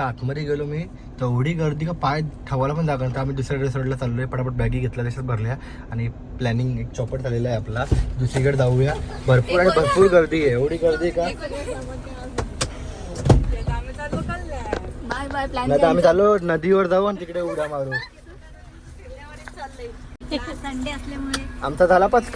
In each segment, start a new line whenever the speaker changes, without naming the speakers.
त्या आतमध्ये गेलो मी तेवढी गर्दी का पाय ठेवायला पण जागा नव्हता. आम्ही दुसऱ्या रिसॉर्टला चाललोय पटापट बॅगी घेतल्या तशाच भरल्या आणि प्लॅनिंग एक चौपट झालेला आहे आपला. दुसरीकडे जाऊया. भरपूर आणि भरपूर गर्दी आहे. एवढी गर्दी आहे का नाही तर आम्ही चाललो नदीवर जाऊ आणि तिकडे उड्या मारू.
संडे असल्यामुळे.
आमचा झाला पाच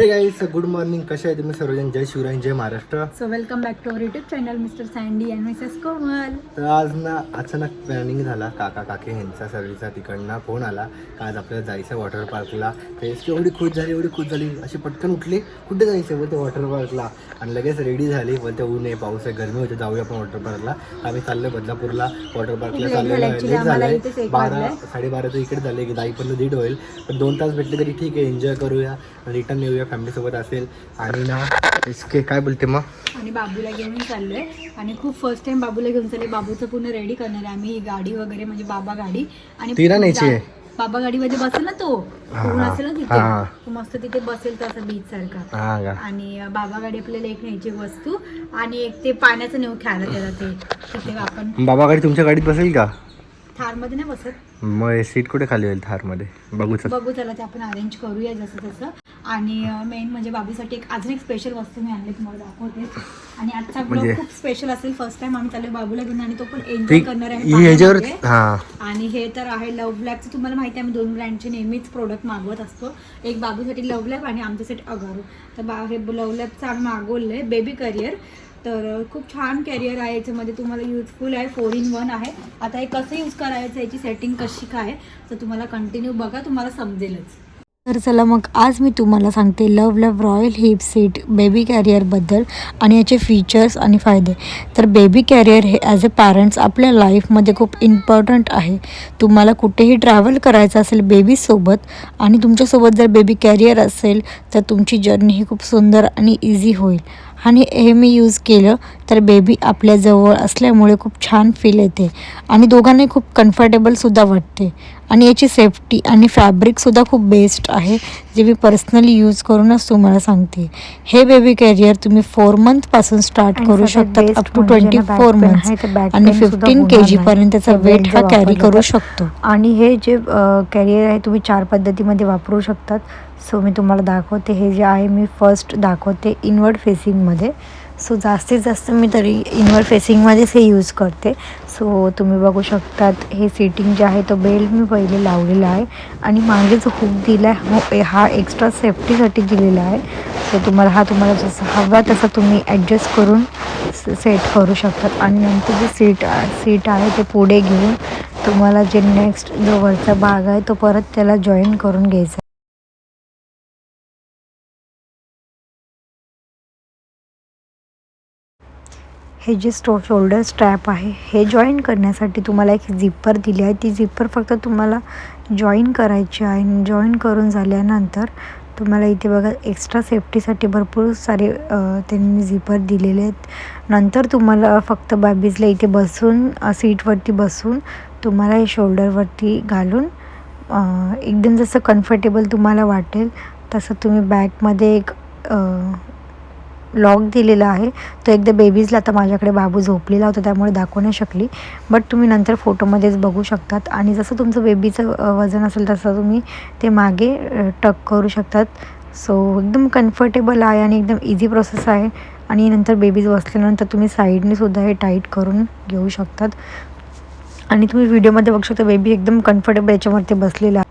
हे गाईस गुड मॉर्निंग कसे आहे तुम्ही सर्वजण? जय शिवराय जय Maharashtra.
So welcome back to our YouTube channel mister Sandy and Mrs Komal
तर आज ना अचानक प्लॅनिंग झाला. काका काकी ह्यांचा सर्विसचा तिकडनं फोन आला. का आज आपल्याला जायचं वॉटर पार्कला तर एसटी एवढी खुश झाली एवढी खुश झाली. अशी पटकन उठली. कुठे जायचं बोलते वॉटर पार्कला आणि लगेच रेडी झाली. बोलते ऊन आहे पाऊस आहे गरमी होते जाऊया आपण वॉटर पार्कला आम्ही चाललो बदलापूरला. वॉटर पार्कला चाललेलो
झालं actually.
लेट
एक
बारा
वाजलंय.
साडेबाराचं इकडे झाले की जाईपर्यंत दीड होईल. पण दोन तास भेटले तरी ठीक आहे एन्जॉय करूया. रिटर्न येऊया. फॅमिलीसोबत असेल. आणि ना इसके काय बोलते मग?
आणि बाबूला घेऊन चाललोय. आणि खूप फर्स्ट टाइम बाबूला घेऊन चालले बाबूचं पूर्ण रेडी करणार आहे आम्ही. गाडी वगैरे म्हणजे बाबा गाडी. आणि
तिला न्यायची आहे?
बाबा गाडीमध्ये बसेल ना तो? पूर्ण
हा.
असेल ना. तिथे? तो मस्त तिथे बसेल तसं बीच सारखा.
हा
आणि बाबा गाडी आपल्याला एक न्यायची वस्तू. आणि एक ते पाण्याचं नेऊ खेळायला त्याला ते. तिथे आपण
बाबा गाडी तुमच्या गाडीत बसेल का?
थारमध्ये नाही बसत.
मग सीट कुठे खाली होईल थारमध्ये? बघू चल.
बघू त्याला ते आपण अरेंज करूया जसं तसं. आणि मेन म्हणजे बाबूसाठी एक अजून एक स्पेशल वस्तू मी आणली तुम्हाला दाखवते. आणि आजचा ब्लॉग
म्हणजे?
खूप स्पेशल असेल. फर्स्ट टाइम आम्ही त्याला बाबूला घेऊन आणि तो पण एन्जॉय करणार आहे आणि हे तर आहे लव्ह लॅबचं तुम्हाला माहिती आहे आम्ही दोन ब्रँडचे नेहमीच प्रोडक्ट मागवत असतो. एक बाबूसाठी लव्ह लॅब आणि आमच्यासाठी अगारू तर बा हे लव्ह लॅबचं आम्ही मागवलं आहे बेबी करिअर तर खूप छान कॅरियर आहे याच्यामध्ये तुम्हाला युजफुल आहे फोर इन वन आहे. आता हे कसं यूज करायचं याची सेटिंग कशी काय तर तुम्हाला कंटिन्यू बघा तुम्हाला समजेलच. तर चला मग आज मी तुम्हाला सांगते love love royal hip seat baby कॅरियरबद्दल आणि याचे फीचर्स आणि फायदे. तर बेबी कॅरियर हे ॲज अ पॅरेंट्स आपल्या लाईफमध्ये खूप इम्पॉर्टंट आहे. तुम्हाला कुठेही ट्रॅव्हल करायचं असेल बेबीसोबत आणि तुमच्यासोबत जर बेबी कॅरियर असेल तर तुमची जर्नी ही खूप सुंदर आणि इझी होईल. आणि हे मी यूज केलं तर बेबी आपल्याजवळ असल्यामुळे खूप छान फील येते. आणि दोघांनाही खूप कम्फर्टेबलसुद्धा वाटते. आणि याची सेफ्टी आणि फॅब्रिकसुद्धा खूप बेस्ट आहे जे मी पर्सनली यूज करूनच तुम्हाला सांगते. हे बेबी कॅरियर तुम्ही फोर मंथपासून स्टार्ट करू
best
up to twenty four
back
आणि फिफ्टीन के
होणार
जी
नाही.
पर्यंतचा
हे
वेट हा कॅरी करू. शकतो.
आणि हे जे कॅरियर आहे तुम्ही चार पद्धतीमध्ये वापरू शकतात. सो मी तुम्हाला दाखवते हे जे आहे मी फर्स्ट दाखवते इनवर्ड फेसिंगमध्ये सो जास्तीत जास्त मी तरी इनवर्ड फेसिंगमध्येच हे यूज करते. सो तुम्ही बघू शकतात हे सीटिंग जे आहे तो बेल्ट मी पहिले लावलेला आहे. आणि मागे जो हुक दिला आहे हो, हा एक्स्ट्रा सेफ्टीसाठी दिलेला आहे. सो तुम्हाला हा तुम्हाला जसं हवा तसा तुम्ही ॲडजस्ट करून सेट करू शकतात. आणि नंतर जे सीट सीट आहे ते पुढे घेऊन तुम्हाला जे नेक्स्ट जो वरचा भाग आहे तो परत त्याला जॉईन करून घ्यायचा हे जे स्टो शोल्डर स्ट्रॅप आहे हे जॉईन करण्यासाठी तुम्हाला एक झिप्पर दिली आहे. ती झिप्पर फक्त तुम्हाला जॉईन करायची आहे. आणि जॉईन करून झाल्यानंतर तुम्हाला इथे बघा एक्स्ट्रा सेफ्टीसाठी भरपूर सारे त्यांनी झिपर दिलेले आहेत. नंतर तुम्हाला फक्त बॅबीजला इथे बसून सीटवरती बसून तुम्हाला हे शोल्डरवरती घालून एकदम जसं कम्फर्टेबल तुम्हाला वाटेल तसं तुम्ही बॅगमध्ये एक लॉक दिलेला आहे. तो एकदा बेबीजला आता माझ्याकडे बाबू झोपलेला होता त्यामुळे दाखवू नाही शकली. बट तुम्ही नंतर फोटोमध्येच बघू शकतात. आणि जसं तुमचं बेबीचं वजन असेल तसं तुम्ही ते मागे टक करू शकतात. सो एकदम कम्फर्टेबल आहे आणि एकदम इझी प्रोसेस आहे. आणि नंतर बेबीज बसल्यानंतर तुम्ही साईडने सुद्धा हे टाईट करून घेऊ शकतात. आणि तुम्ही व्हिडिओमध्ये बघू शकता बेबी एकदम कम्फर्टेबल याच्यावरती बसलेला आहे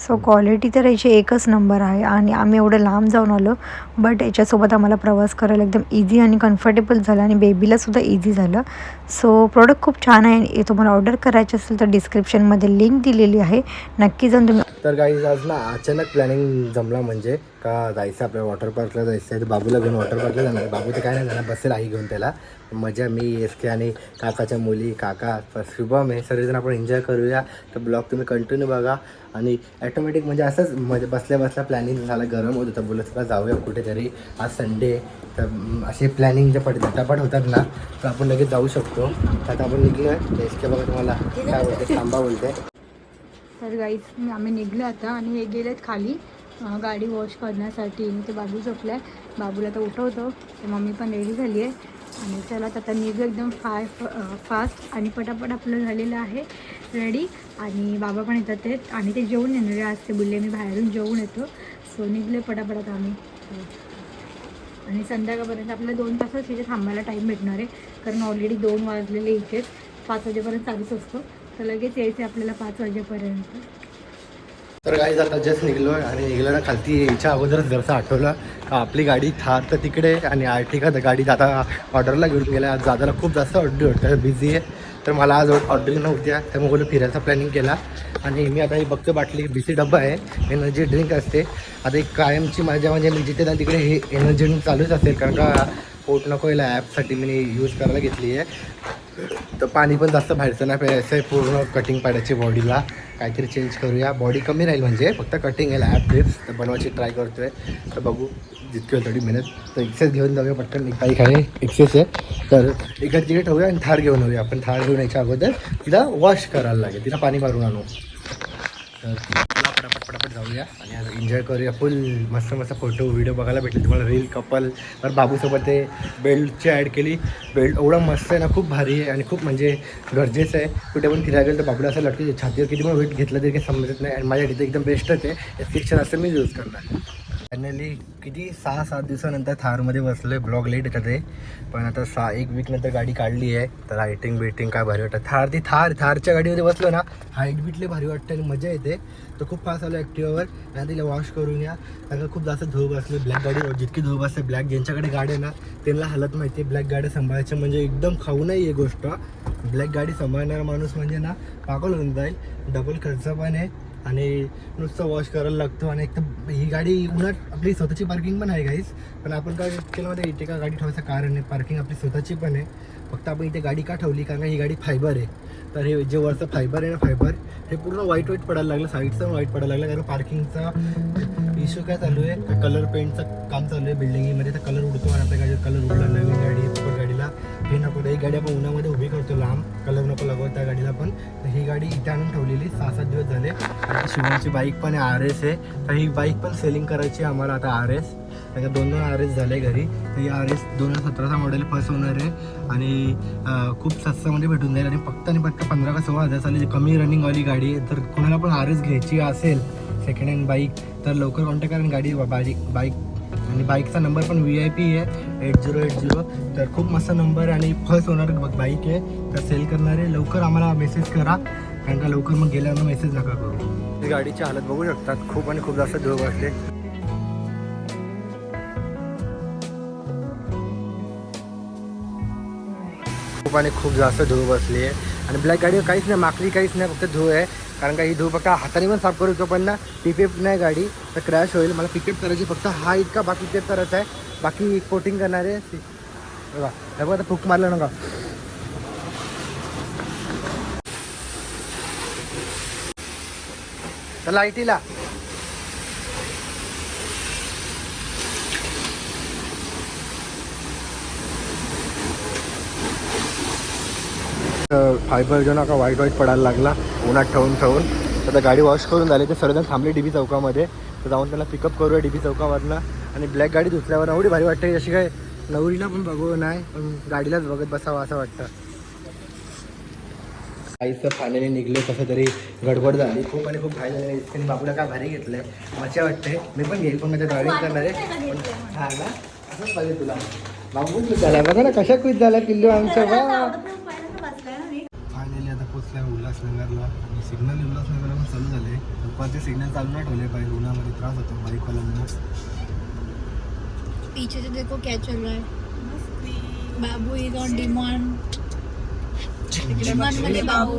सो क्वालिटी तर याची एकच नंबर आहे आणि आम्ही एवढं लांब जाऊन आलो बट याच्यासोबत आम्हाला प्रवास करायला एकदम इझी आणि कम्फर्टेबल झालं आणि बेबीलासुद्धा इझी झालं. सो प्रोडक्ट खूप छान आहे आणि तुम्हाला ऑर्डर करायचे असेल तर डिस्क्रिप्शनमध्ये लिंक दिलेली आहे. नक्की जाऊन तुम्ही
तर काही आज ना अचानक प्लॅनिंग जमला म्हणजे का जायचं आपल्या वॉटर पार्कला जायचं आहे तर बाबूला घेऊन वॉटर पार्कला जाणार बाबू तर काय नाही जाणार बसेल आई घेऊन त्याला. मजा मी एस के आणि काकाच्या मुली काका शुभम हे सर्वजण आपण एन्जॉय करूया. तर ब्लॉग तुम्ही कंटिन्यू बघा. आणि ॲटोमॅटिक म्हणजे असंच म्हणजे बसल्या बसल्या प्लॅनिंग झालं गरम होत होतं बोलत का जाऊया कुठेतरी आज संडे तर असे प्लॅनिंग जे पट झटापट होतात ना तर आपण लगेच जाऊ शकतो. आता आपण निघलो आहे एस के बघा तुम्हाला काय बोलते थांबा बोलते.
तर गाईज आम्ही निघलो आता आणि हे गेलेत खाली गाडी वॉश करण्यासाठी. मी ते बाबू झोपलाय. बाबूला तर उठवतो. तर मम्मी पण रेडी झाली आहे. आणि चला आता निघू एकदम फाय फास्ट आणि पटापट आपलं झालेलं आहे. रेडी आणि बाबा पण येतात ते आणि ते जेवून येणारे आज ते बोलले मी बाहेरून जेवून येतो. सो निघले पटापटात आम्ही. आणि संध्याकाळपर्यंत आपल्याला दोन तासच इथे थांबायला टाईम भेटणार आहे. कारण ऑलरेडी दोन वाजलेले इथेच. पाच वाजेपर्यंत चालूच असतो. तर लगेच यायचं आहे आपल्याला पाच वाजेपर्यंत.
तर काही आता जस्ट निघलो आणि निघलं ना खालती यायच्या अगोदरच जरसं आठवलं आपली गाडी थार तर तिकडे आणि आर्टिका तर गाडी आता ऑर्डरला घेऊन गेल्या आज दादाला खूप जास्त ऑर्डर होतं बिझी आहे. तर मला आज ऑर्डरिंग नव्हत्या त्यामुळे बोलू फिरायचा प्लॅनिंग केला. आणि मी आता ही बघतो बाटली बिसी डब्बा आहे एनर्जी ड्रिंक असते. आता एक कायमची माझ्या म्हणजे मी जिथे जाईल तिकडे हे एनर्जी ड्रिंक चालूच असेल. कारण का पोट नको याला ॲपसाठी मी यूज करायला घेतली आहे. तर पाणी पण जास्त बाहेरचं नाही प्यायचं आहे पूर्ण कटिंग पाडायची बॉडीला काहीतरी चेंज करूया. बॉडी कमी राहील म्हणजे फक्त कटिंग याला ॲप ड्रिप्स तर बनवायची ट्राय करतो आहे तर बघू जितकी होईल तेवढी मेहनत. तर एक्सेस घेऊन जाऊया पटकन. एक काही एक्सेस आहे. तर एका तिकडे ठेवूया आणि थार घेऊन येऊया. आपण थार घेऊन यायच्या अगोदर तिला वॉश करायला लागेल. तिला पाणी मारून आणू. तर पटापट जाऊया आणि आता एन्जॉय करूया फुल मस्त मस्त फोटो व्हिडिओ बघायला भेटेल. तुम्हाला रील कपल तर बाबूसोबत ते बेल्टची ॲड केली. बेल्ट एवढा मस्त आहे ना खूप भारी आहे आणि खूप म्हणजे गरजेचं आहे. कुठे पण फिरायला गेलं तर बाबूला असं लटकी छातीवर किती पण वेट घेतलं तरी काही समजत नाही आणि माझ्या तिथे एकदम बेस्टच आहे. फिक्शन असं मी यूज करणार. फायनली किती सहा सात दिवसानंतर थारमध्ये बसलो आहे ब्लॉग लेट येतात ते. पण आता सहा एक वीकनंतर गाडी काढली आहे. तर लाईटिंग बिटिंग काय भारी वाटतं. थार ती थार थारच्या गाडीमध्ये बसलो ना हाईट बिटले भारी वाटतं आणि मजा येते. तर खूप फास्ट आलो ॲक्टिवावर आणि तिला वॉश करून या कारण खूप जास्त धूळ बसले ब्लॅक गाडी जितकी धूळ बसते ब्लॅक ज्यांच्याकडे गाडी आहे ना त्यांना हालत माहिती आहे ब्लॅक गाडी सांभाळायचं म्हणजे एकदम खाऊ नाही आहे गोष्ट. ब्लॅक गाडी सांभाळणारा माणूस म्हणजे ना पागल होऊन जाईल. डबल खर्च पण आहे आणि नुसतं वॉश करायला लागतो आणि एक तर ही गाडी उन्हात आपली स्वतःची पार्किंग पण आहे काहीच पण आपण काय केलं इथे का गाडी ठेवायचं कारण आहे. पार्किंग आपली स्वतःची पण आहे. फक्त आपण इथे गाडी का ठेवली? कारण ही गाडी फायबर आहे. तर हे जे वरचं फायबर आहे ना फायबर हे पूर्ण व्हाईट व्हाईट पडायला लागलं. साईडचं व्हाईट पडायला लागलं. कारण पार्किंगचा इश्यू काय चालू आहे? कलर पेंटचं काम चालू आहे बिल्डिंगमध्ये तर कलर उडतो आणि आपल्या गाडीवर कलर उडला नवीन गाडी सुपर गाडीला. हे नको. ही गाडी आपण उन्हामध्ये उभी करतो लांब. कलर नको लागवत त्या गाडीला पण. तर ही गाडी इथे आणून ठेवलेली सहा सात दिवस झाले. आणि शिवाची बाईक पण आहे आर एस आहे. तर ही बाईक पण सेलिंग करायची आहे आम्हाला आता आर एस त्याच्या दोन दोन आर एस झाले घरी. तर ही आर एस दोन हजार सतराचा मॉडेल फर्स्ट होणार आहे. आणि खूप स्वस्तामध्ये भेटून जाईल. आणि फक्त आणि फक्त पंधरा का सोळा हजार चालेल. कमी रनिंगवाली गाडी आहे. तर कोणाला पण आर एस घ्यायची असेल सेकंड हँड बाईक तर लवकर कॉन्टॅक्ट करा. गाडी बाईक बाईक आणि बाईकचा नंबर पण व्ही आय पी आहे. एट झिरो एट झिरो तर खूप मस्त नंबर आहे. आणि फर्स्ट होणार बाईक आहे. तर सेल करणारे लवकर आम्हाला मेसेज करा. कारण का लवकर मग गेल्यावर मेसेज नका करू. गाडीची हालत बघू शकतात. खूप आणि खूप जास्त धूळ बसले. खूप आणि खूप जास्त धूळ बसली आहे. आणि ब्लॅक गाडीवर काहीच नाही माकली काहीच नाही फक्त धूळ आहे. कारण का ही धूळ फक्त हाताने पण साफ करू शकतो पण ना पिकअप नाही गाडी तर क्रॅश होईल. मला पिकअप करायची फक्त हा इतका बाकी पिकेप करायचा आहे. बाकी कोटिंग करणार आहे बघा हे बघा आता फूक मारलं नका. तर लाईटीला फायबर जो ना का वाईट वाईट पडायला लागला. उन्हात ठेवून ठेवून. तर आता गाडी वॉश करून झाली. ते सर्वजण थांबले डी बी चौकामध्ये. तर जाऊन त्याला पिकअप करूया डी बी चौकामधनं. आणि ब्लॅक गाडी धुतल्यावर एवढी भारी वाटते. जशी काय नवरीला पण बघू नाही पण गाडीलाच बघत बसावं असं वाटतं. काहीच फायनली निघले. कसं तरी गडबड झाली. खूप आणि खूप घाई झाली त्यांनी बाबूला काय भारी घेतलंय. मजा वाटते. मी पण घेईल पण माझ्या ड्रायव्हिंग करणार आहे हा असंच पाहिजे तुला. बाबू झाला बघा ना. कशा खुश झाला पिल्लू आमच्या. पोचल्या उल्हासनगरला आणि सिग्नल उल्हासनगरला पण चालू झाले. दुपारचे सिग्नल चालू नाही ठेवले पाहिजे उन्हामध्ये त्रास होतो बाईकवाल्यांना.
पीछे से देखो क्या चल रहा है. बाबू इज ऑन डिमांड डिमांडमध्ये बाबू.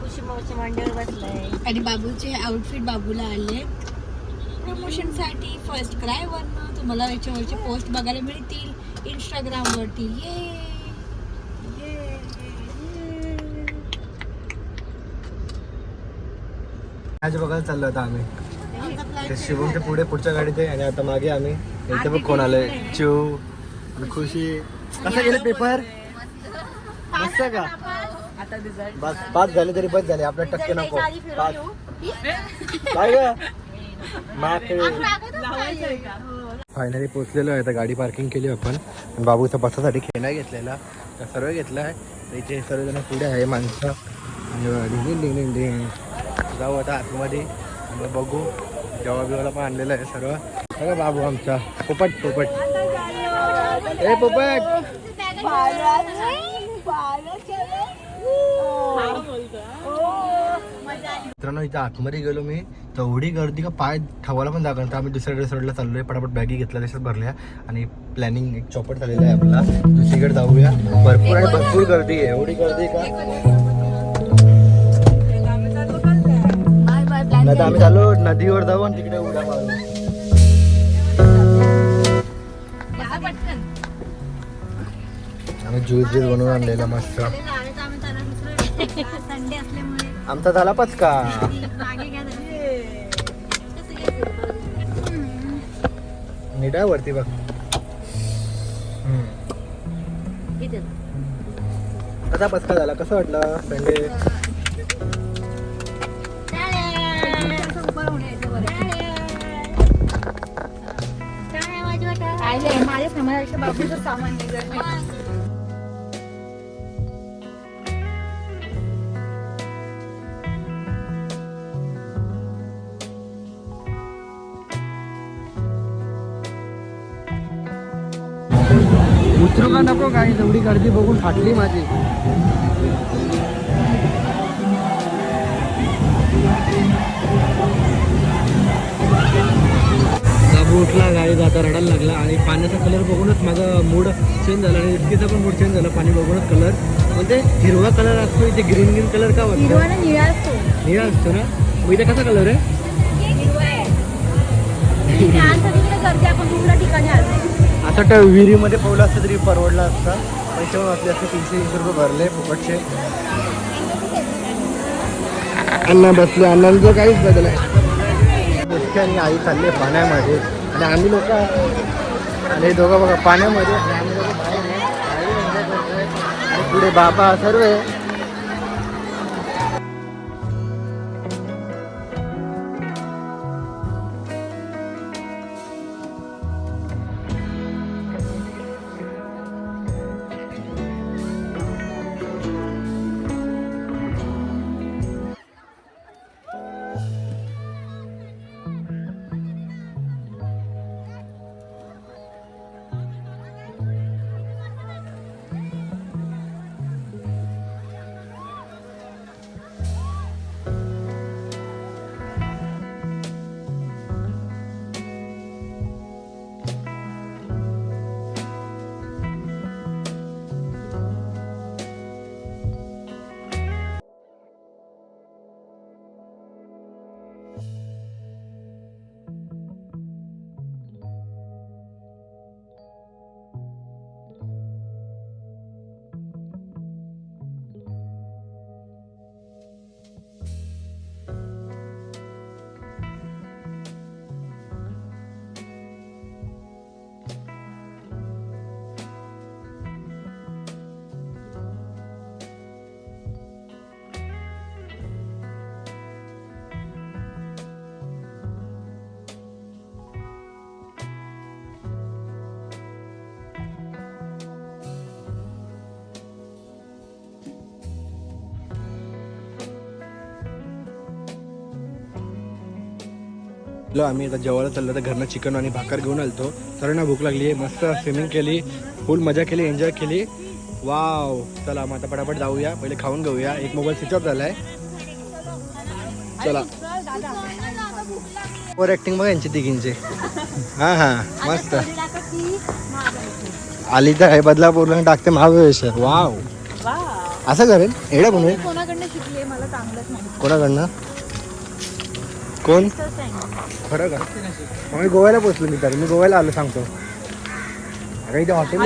खुशी मावशी मांडीवर बसलाय.
आणि बाबूचे आउटफिट बाबूला आले प्रमोशनसाठी फर्स्ट क्राय वरनं तुम्हाला याच्यावरचे पोस्ट बघायला मिळतील इंस्टाग्राम वरती. ये
आज बघायला चाललो आता आम्ही. ते शिवमच्या पुढे पुढच्या गाडीत आहे आणि आता मागे आम्ही. इथे बघ कोण आलंय. चिव आणि खुशी. कसा गेले पेपर? मस्त का? बस पाच झाले तरी बस झाले. आपल्या टक्के नको. पाच काय ग. फायनली पोहोचलेलो आहे. आता गाडी पार्किंग केली आपण. बाबूचा बसासाठी खेळा घेतलेला. तर सर्व घेतला आहे. तर इथे सर्वजण पुढे आहे. माणसं. आणि डिंग डिंग डिंग डिंग. जाऊ आता आतमध्ये. बघू. जेव्हा बिवाला पण आणलेलं आहे सर्व. बघा बाबू आमचा. पोपट पोपट. ए पोपट! मित्रांनो इथं आतमध्ये गेलो मी. तेवढी गर्दी का पाय ठेवायला पण जागा नाही. तर आम्ही दुसऱ्या रिसॉर्टला चाललोय. पटापट बॅगी घेतल्या तशाच भरल्या. आणि प्लॅनिंग एक चौपट झालेला आहे आपला. दुसरीकडे जाऊया. भरपूर आणि भरपूर गर्दी आहे. एवढी गर्दी का? नाही तर आम्ही चाललो नदीवर जाऊ आणि तिकडे उड्या मारू आम्ही ज्यूस ज्यूस बनवून आणलेला मस्त. आमचा झाला पचका. आहे वरती बघ. कसा पचका झाला? कसं वाटलं? संडे?
आले, बाबूचं सामान निघत
उतरू का नको काही एवढी गर्दी बघून फाटली माझी. उठला गाडी जाता रडायला लागला आणि पाण्याचा कलर बघूनच माझा मूड चेंज झाला आणि इतकीचा पण मूड चेंज झाला. पाणी बघूनच कलर म्हणजे हिरवा कलर असतो इथे ग्रीन ग्रीन कलर का वाटतो?
हिरवा ना निळा असतो.
निळा असतो ना? मग इथे कसा कलर आहे? वाटतं विहिरीमध्ये पोहलं असतं तरी परवडला असता. पैसे पण असले असते तीनशे तीनशे रुपये भरले फुकटचे. अण्णा बसले अण्णांचं काहीच बदल आहे. आणि आई चालले पाण्यामध्ये. आणि आम्ही लोक आणि दोघं बघा पाण्यामध्ये आणि आम्ही लोक बाहेर आहे. पुढे बाबा सर्व आहे आम्ही आता जेवायला चाललो. तर घरनं चिकन आणि भाकर घेऊन आलतो. सर्वांना भूक लागली आहे. मस्त स्विमिंग केली. फुल मजा केली. एन्जॉय केली. वाव चला मग आता पटापट जाऊया. पहिले खाऊन घेऊया. एक मोबाईल स्विच ऑफ झालाय. चला. ओव्हर ऍक्टिंग बघा यांची तिघींचे. हा हा. मस्त. आली तर आहे बदलापूरला टाकते महाबळेश्वर वाव असं करेल. एवढं कोण आहे?
कोणाकडनं?
कोण? खरं का? मग मी गोव्याला पोचलो मी तर. मी गोव्याला आलो सांगतो. अगं इथे हॉटेल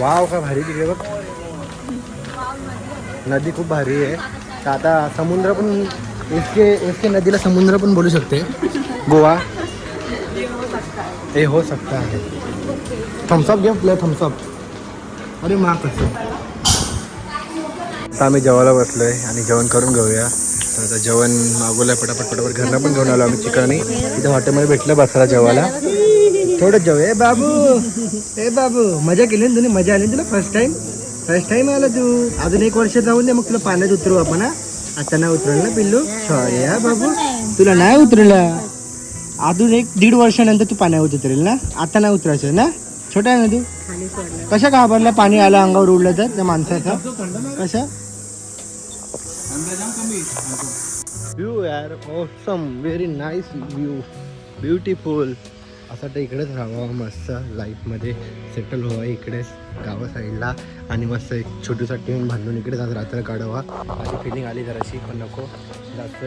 वाव का भारी तिकडे बघ. नदी खूप भारी आहे. तर आता समुद्र पण एस के एस के नदीला समुद्र पण बोलू शकते. गोवा? हे हो सकता आहे. थम्सअप घे आपलं थम्सअप अरे मा कसं आता आम्ही जेवायला बसलोय आणि जेवण करून घेऊया. आता जेवण मागवलंय पटापट पटापट. घरला पण घेऊन आलो आम्ही चिकन इथे हॉटेलमध्ये भेटलं बसायला जेवायला. थोडं जेव. ए बाबू ए बाबू मजा केली ना तुला मजा आली ना तुला फर्स्ट टाइम फर्स्ट टाइम आला तू. अजून एक वर्ष जाऊन दे मग तुला पाण्यात उतरू आपण हा? आता नाही उतरल ना पिल्लू? सॉरी हा बाबू तुला नाही उतरलं अजून एक दीड वर्षानंतर तू पाण्यावर उतरेल ना? आता नाही उतरायचं ना? छोटा आहे ना तू? कशा घाबरला पाणी आलं अंगावर उडलं तर त्या माणसाचा? कशा? व्ह्यू यार awesome very nice view beautiful असं वाटतं इकडेच राहावं मस्त लाईफमध्ये सेटल व्हावं इकडेच गावा साईडला आणि मस्त एक छोटीसा टेंट बांधून इकडेच आज रात्र काढावा. अशी फिलिंग आली जराशी पण नको. जास्त